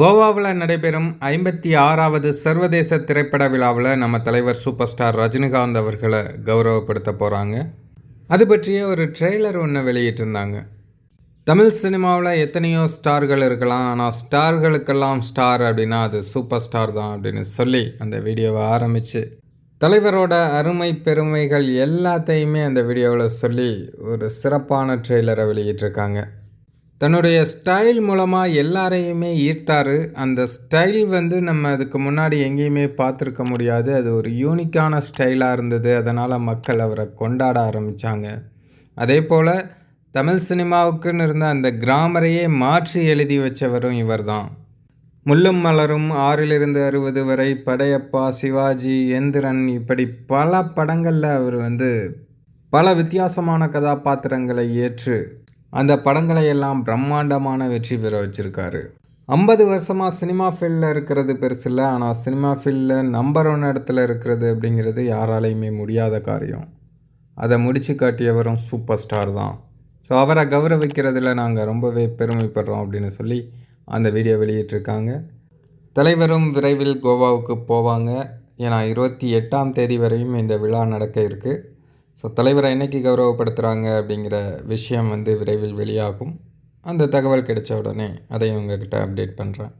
கோவாவில் நடைபெறும் ஐம்பத்தி ஆறாவது சர்வதேச திரைப்பட விழாவில் நம்ம தலைவர் சூப்பர் ஸ்டார் ரஜினிகாந்த் அவர்களை கௌரவப்படுத்த போகிறாங்க அது பற்றிய ஒரு ட்ரெய்லர் ஒன்று வெளியிட்டிருந்தாங்க. தமிழ் சினிமாவில் எத்தனையோ ஸ்டார்கள் இருக்கலாம் ஆனால் ஸ்டார்களுக்கெல்லாம் ஸ்டார் அப்படின்னா அது சூப்பர் ஸ்டார் தான் அப்படின்னு சொல்லி அந்த வீடியோவை ஆரம்பித்து தலைவரோட அருமை பெருமைகள் எல்லாத்தையுமே அந்த வீடியோவில் சொல்லி ஒரு சிறப்பான ட்ரெய்லரை வெளியிட்டிருக்காங்க. தன்னுடைய ஸ்டைல் மூலமாக எல்லாரையுமே ஈர்த்தார். அந்த ஸ்டைல் வந்து நம்ம அதுக்கு முன்னாடி எங்கேயுமே பார்த்துருக்க முடியாது. அது ஒரு யூனிக்கான ஸ்டைலாக இருந்தது. அதனால் மக்கள் அவரை கொண்டாட ஆரம்பித்தாங்க அதே போல் தமிழ் சினிமாவுக்குன்னு இருந்த அந்த கிராமரையே மாற்றி எழுதி வச்சவரும் இவர்தான். முள்ளும் மலரும் ஆறிலிருந்து அறுபது வரை படையப்பா சிவாஜி எந்திரன் இப்படி பல படங்களில் அவர் வந்து பல வித்தியாசமான கதாபாத்திரங்களை ஏற்று அந்த படங்களை எல்லாம் பிரம்மாண்டமான வெற்றி பெற வச்சிருக்காரு. ஐம்பது வருஷமாக சினிமா ஃபீல்டில் இருக்கிறது பெருசு இல்லை ஆனால் சினிமா ஃபீல்டில் நம்பர் ஒன் இடத்துல இருக்கிறது அப்படிங்கிறது யாராலையுமே முடியாத காரியம். அதை முடிச்சு காட்டியவரும் சூப்பர் ஸ்டார் தான். ஸோ அவரை கௌரவிக்கிறதுல நாங்கள் ரொம்பவே பெருமைப்படுறோம் அப்படின்னு சொல்லி அந்த வீடியோ வெளியிட்டிருக்காங்க. தலைவரும் விரைவில் கோவாவுக்கு போவாங்க. ஏன்னா இருபத்தி எட்டாம் தேதி வரையும் இந்த விழா நடக்க இருக்குது ஸோ தலைவரை என்னைக்கு கௌரவப்படுத்துகிறாங்க அப்படிங்கிற விஷயம் வந்து விரைவில் வெளியாகும். அந்த தகவல் கிடைச்ச உடனே அதையும் உங்ககிட்ட அப்டேட் பண்ணுறேன்